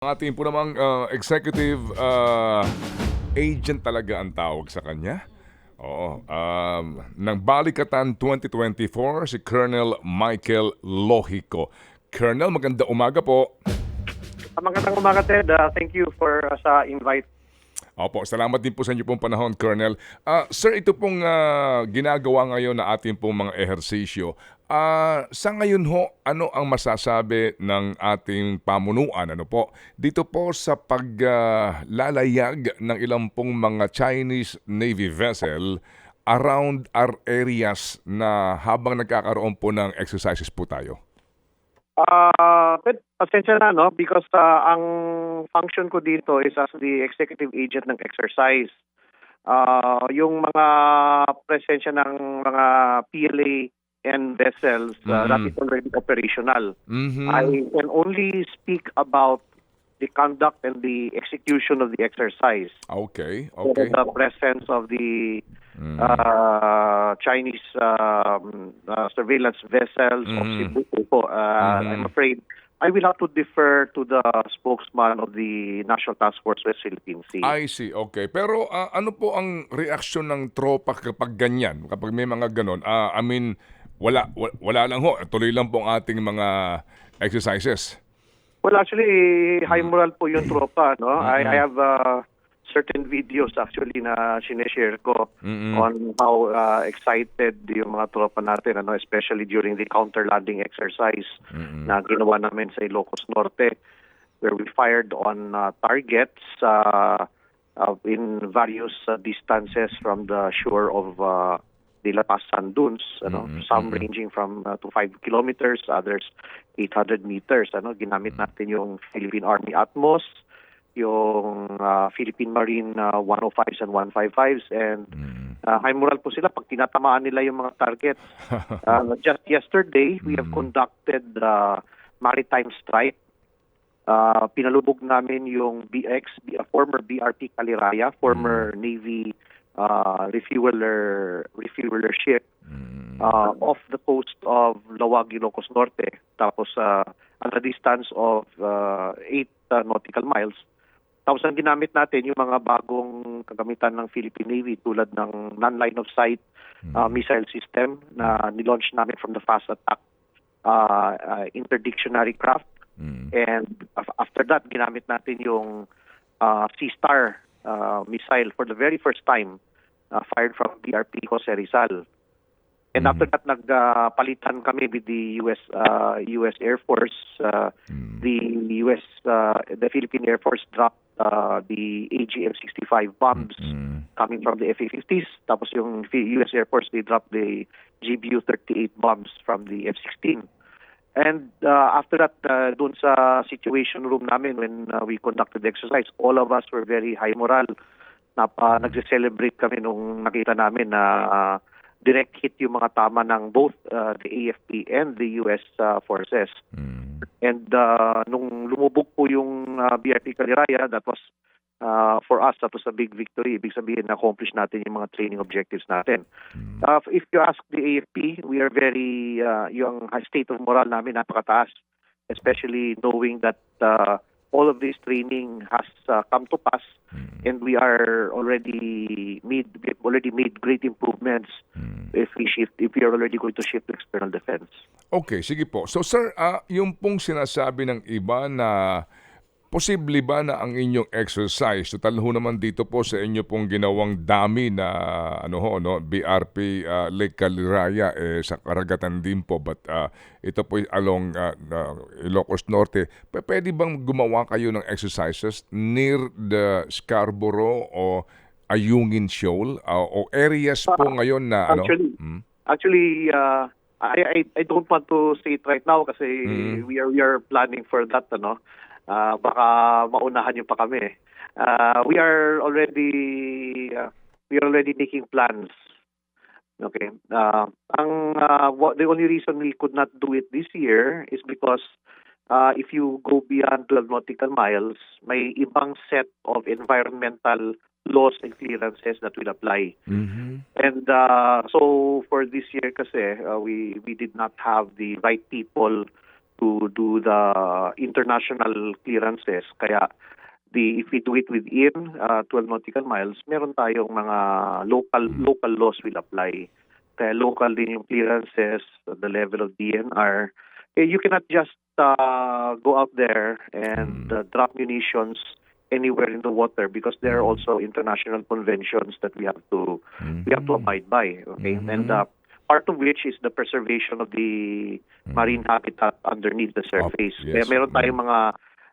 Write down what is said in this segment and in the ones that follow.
Ang ating po namang uh, executive uh, agent talaga ang tawag sa kanya. Oo. Um, ng Balikatan 2024, si Colonel Michael Lohico. Colonel, maganda umaga po. Magandang umaga, Ted. Uh, thank you for uh, sa invite. Opo, salamat din po sa inyo pong panahon, Colonel. Ah, sir, ito pong ah, ginagawa ngayon na ating pong mga ehersisyo. Ah, sa ngayon ho, ano ang masasabi ng ating pamunuan ano po dito po sa paglalayag ng ilang pong mga Chinese Navy vessel around our areas na habang nagkakaroon po ng exercises po tayo? Uh, Ted, pasensya na, no? Because uh, ang function ko dito is as the executive agent ng exercise. Uh, yung mga presensya ng mga PLA and vessels, uh, that is already operational. Mhm. I can only speak about the conduct and the execution of the exercise. Okay, So okay. The presence of the Mm. uh, Chinese um, uh, surveillance vessels of Mhm. Cebu po. Uh, Mhm. I'm afraid I will have to defer to the spokesman of the National Task Force West Philippine Sea. I see, okay. Pero ah, ano po ang reaksyon ng tropa kapag ganyan? Kapag may mga ganon? Ah, I mean, wala, wa- wala lang ho. Tuloy lang po ang ating mga exercises. Well, actually, high Mm. moral po yung tropa. No? I, Mhm. I have uh, certain videos actually na sineshare ko Mm-mm. on how uh, excited yung mga tropa natin, ano, especially during the counter-landing exercise Mm-mm. na ginawa namin sa Ilocos Norte where we fired on uh, targets uh, uh, in various uh, distances from the shore of uh, the La Paz Sand Dunes, ano, Mhm, some ranging from uh, to 5 kilometers, others 800 meters. Ano, ginamit natin yung Philippine Army Atmos, yung uh, Philippine Marine uh, 105s and 155s and Mm. uh, high moral po sila pag tinatamaan nila yung mga targets. Uh, just yesterday, we have Mm. conducted uh, maritime strike. Uh, pinalubog namin yung BX, uh, former BRP Kaliraya, former Navy uh, refueler refueler ship Mm. uh, off the coast of Lawag, Ilocos Norte. Tapos uh, at a distance of 8 nautical miles. Tapos ang ginamit natin yung mga bagong kagamitan ng Philippine Navy tulad ng non-line of sight uh, missile system na nilaunch namin from the fast attack uh, uh, interdictionary craft. Mm. And af- after that, ginamit natin yung uh, Sea-Star uh, missile for the very first time uh, fired from BRP Jose Rizal. And Mhm. after that, nagpalitan kami with the US uh, US Air Force. Uh, Mm. the US, uh, the Philippine Air Force dropped uh, the AGM-65 bombs Mm. coming from the F-50s. Tapos yung US Air Force, they dropped the GBU-38 bombs from the F-16. And uh, after that, uh, dun sa situation room namin when uh, we conducted the exercise, all of us were very high moral. Napa, nagse-celebrate kami nung nakita namin na uh, direct hit yung mga tama ng both uh, the AFP and the US uh, forces. Mm. And uh, nung lumubog po yung uh, BRP Kaliraya, that was uh, for us, that was a big victory. Ibig sabihin, na-accomplish natin yung mga training objectives natin. Mm. Uh, if you ask the AFP, we are very, uh, yung state of moral namin napakataas, especially knowing that uh, all of this training has uh, come to pass Mm. and we are already made already made great improvements Mm. if we shift if we are already going to shift to external defense. Okay, sige po. So sir, ah, yung pong sinasabi ng iba na posible ba na ang inyong exercise, total ho naman dito po sa inyo pong ginawang dami na ano ho, no, BRP ah, Lake Caliraya eh, sa karagatan din po but ah, ito po along ah, ah, Ilocos Norte. P- pwede bang gumawa kayo ng exercises near the Scarborough o Ayungin Shoal ah, o areas po Ah, ngayon na ano? actually, Hmm? Actually, uh, I, I I don't want to say it right now kasi Mm. we are we are planning for that ano. Uh, baka maunahan niyo pa kami. Uh, we are already uh, we are already making plans. Okay. Uh, ang uh, what, the only reason we could not do it this year is because uh, if you go beyond 12 nautical miles, may ibang set of environmental laws and clearances that will apply. Mhm. And uh, so for this year kasi, uh, we we did not have the right people to do the international clearances. Kaya the if we do it within uh, 12 nautical miles, meron tayong mga local local laws will apply. Kaya local din yung clearances, the level of DNR. Eh, you cannot just uh, go out there and uh, drop munitions anywhere in the water because there are also international conventions that we have to we have to abide by. Okay, and uh, part of which is the preservation of the marine habitat underneath the surface. Kaya yes. meron tayong mga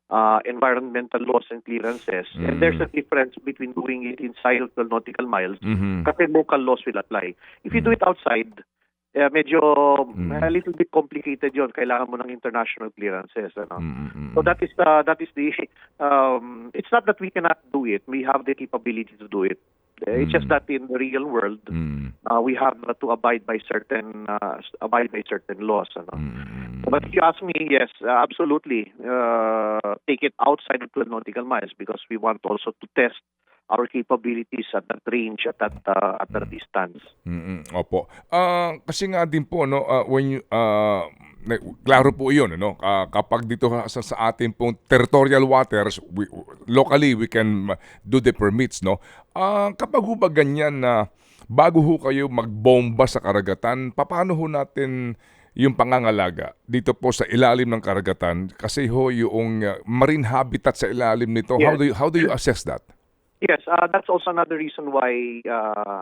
uh, environmental laws and clearances, and there's a difference between doing it inside of the nautical miles Mhm. kasi local laws will apply. If you do it outside, eh, medyo Mm. a little bit complicated yon. Kailangan mo ng international clearances. Ano? Mm, mm, mm. So that is the that is the um, it's not that we cannot do it. We have the capability to do it. Uh, It's just that in the real world, Mm, uh, we have to abide by certain uh, abide by certain laws. Ano? mm, mm, But if you ask me, yes, uh, absolutely. Uh, take it outside of 12 nautical miles because we want also to test our capabilities at that range, at that uh, at that distance. Mm, mm, opo. Ah, kasi nga din po no, ah, when you na- klaro po 'yun ano, Ah, kapag dito sa, sa ating pong territorial waters, we, locally we can do the permits no. Ah, kapag ho ba ganyan na bago ho kayo magbomba sa karagatan, paano ho natin yung pangangalaga dito po sa ilalim ng karagatan kasi ho yung ah, marine habitat sa ilalim nito how Yes. do you how do you assess that Yes, uh, that's also another reason why uh,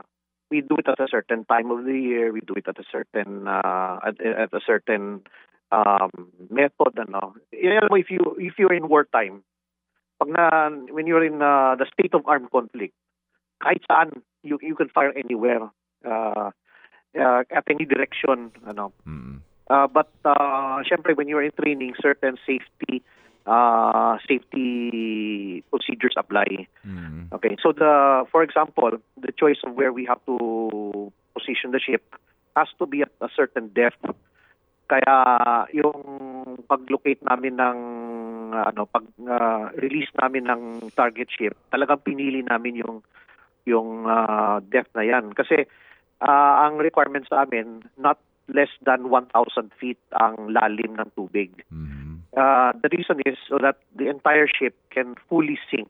we do it at a certain time of the year. We do it at a certain uh, at, at a certain um, method. Ano. You know, if you if you're in wartime, pag na when you're in uh, the state of armed conflict, kahit saan you you can fire anywhere uh, uh, at any direction. Ano. mm. Uh, but uh, syempre when you're in training, certain safety uh, safety procedures apply. Mm. Okay, so the for example, the choice of where we have to position the ship has to be at a certain depth. Kaya yung pag-locate namin ng ano pag uh, release namin ng target ship, talagang pinili namin yung yung uh, depth na yan kasi uh, ang requirement sa amin not less than 1,000 feet ang lalim ng tubig. Mm. Uh, the reason is so that the entire ship can fully sink.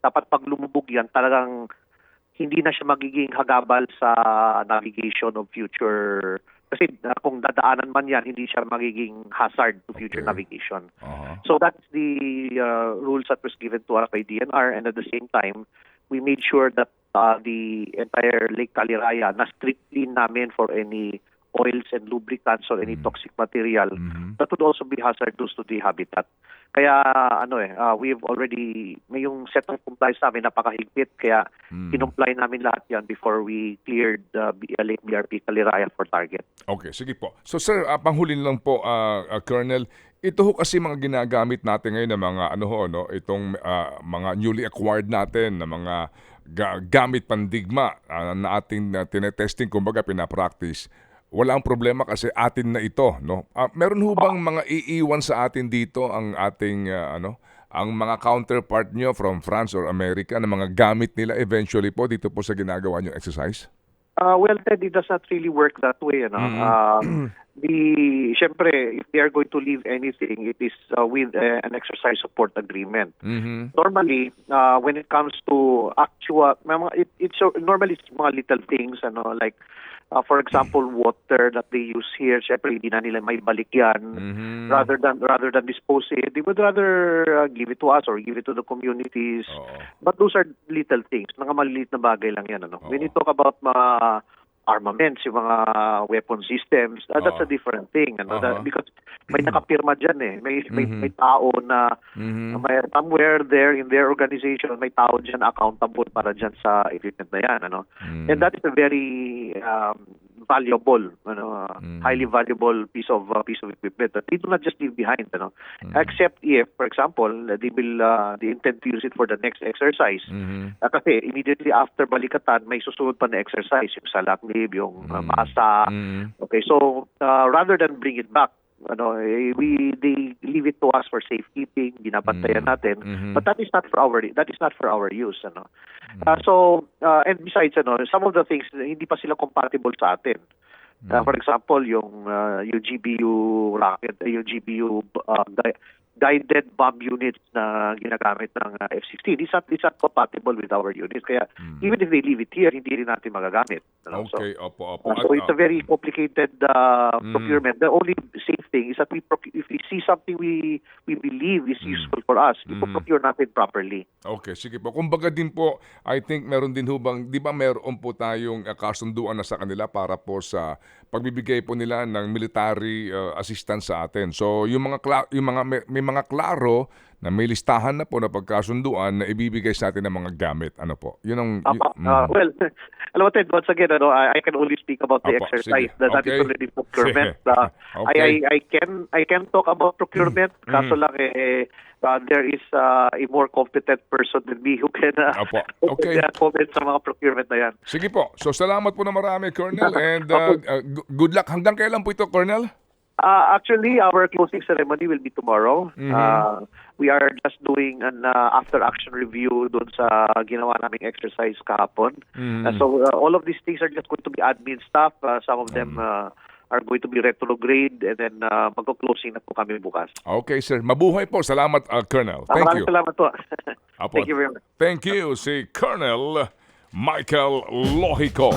Dapat pag lumubog yan, talagang hindi na siya magiging hagabal sa navigation of future. Kasi uh, kung dadaanan man yan, hindi siya magiging hazard to future Okay. navigation. Aha. So that's the uh, rules that was given to us by DNR and at the same time, we made sure that uh, the entire Lake Caliraya na strip clean namin for any oils and lubricants or any toxic material Mhm. that would also be hazardous to the habitat. Kaya ano eh, uh, we've already may yung set of compliance namin napakahigpit kaya Mm. kinumply namin lahat yan before we cleared uh, uh, Lake BRP Caliraya for target. Okay, sige po. So sir, uh, panghulin lang po, ah, ah, Colonel, ito ho kasi mga ginagamit natin ngayon ng mga ano ho, no, itong ah, mga newly acquired natin na mga ga- gamit pandigma ah, na ating uh, tinetesting, kumbaga pinapractice. Walang problema kasi atin na ito, no? Ah, meron ho bang mga iiwan sa atin dito ang ating ah, ano, ang mga counterpart nyo from France or America na mga gamit nila eventually po dito po sa ginagawa nyo exercise? Uh, well, Ted, it does not really work that way. Ano? Uh, the, syempre, if they are going to leave anything, it is uh, with uh, an exercise support agreement. Mhm. Normally, uh, when it comes to actual, it, it's normally it's mga little things, ano, like, uh, for example, water that they use here, syempre, hindi na nila may balik yan. Mhm. Rather than rather than dispose it, they would rather uh, give it to us or give it to the communities. Oo. But those are little things. Mga maliliit na bagay lang yan. Ano? When Oo. you talk about mga armaments, yung mga weapon systems, uh, that's Oo. a different thing. Ano? That- because may nakapirma dyan eh. May, may, Mhm. may tao na Mhm. may, somewhere there in their organization, may tao dyan accountable para dyan sa equipment na yan. Ano? Mm. And that is a very um, valuable, ano, uh, Mm. highly valuable piece of uh, piece of equipment that they do not just leave behind, ano. Mm. Except if, for example, they will uh, they intend to use it for the next exercise. Mhm. Uh, kasi immediately after balikatan, may susunod pa na exercise, yung salaklib, yung uh, Mm. masa. Mm. Okay, so uh, rather than bring it back, ano, eh, we they leave it to us for safekeeping, binabantayan Mm. natin. Mhm. But that is not for our that is not for our use, ano. Uh, so uh, and besides, ano, some of the things hindi pa sila compatible sa atin. Uh, for example, yung uh, yung GBU rocket, yung GBU uh, guided bomb units na ginagamit ng uh, F-16 is not, is not compatible with our units. Kaya even if they leave it here, hindi rin natin magagamit. ano. So, Okay, opo, opo. Uh, so it's a ah, very complicated uh, Mm. procurement. The only safe thing is that we if we see something we we believe is Mm. useful for us, ipo-procure natin properly. Okay, sige po. Kumbaga din po, I think meron din hubang, di ba meron po tayong uh, kasunduan na sa kanila para po sa pagbibigay po nila ng military uh, assistance sa atin. So, yung mga yung mga may, may mga klaro na may listahan na po na pagkasunduan na ibibigay sa atin ng mga gamit. Ano po? Yun ang y- Apa, mm. uh, well, alam mo, Ted, once again, ano, I, I can only speak about the Apo, exercise. sige. That, that Okay. is already procurement. Uh, Okay. I, I, I can I can talk about procurement. Kaso lang, eh, uh, there is uh, a more competent person than me who can uh, Apo, okay. uh, comment sa mga procurement na yan. Sige po. So, salamat po na marami, Colonel. And uh, uh, good luck. Hanggang kailan po ito, Colonel? Uh, actually, our closing ceremony will be tomorrow. Mm-hmm. Uh, we are just doing an uh, after-action review doon sa ginawa naming exercise kahapon. Mm-hmm. Uh, so uh, all of these things are just going to be admin stuff. Uh, some of them Mm-hmm. uh, are going to be retrograde and then uh, magko-closing na po kami bukas. Okay, sir. Mabuhay po. Salamat, uh, Colonel. Thank maraming you. salamat po. Apo. Thank you very much. Thank you, si Colonel Michael Lohico.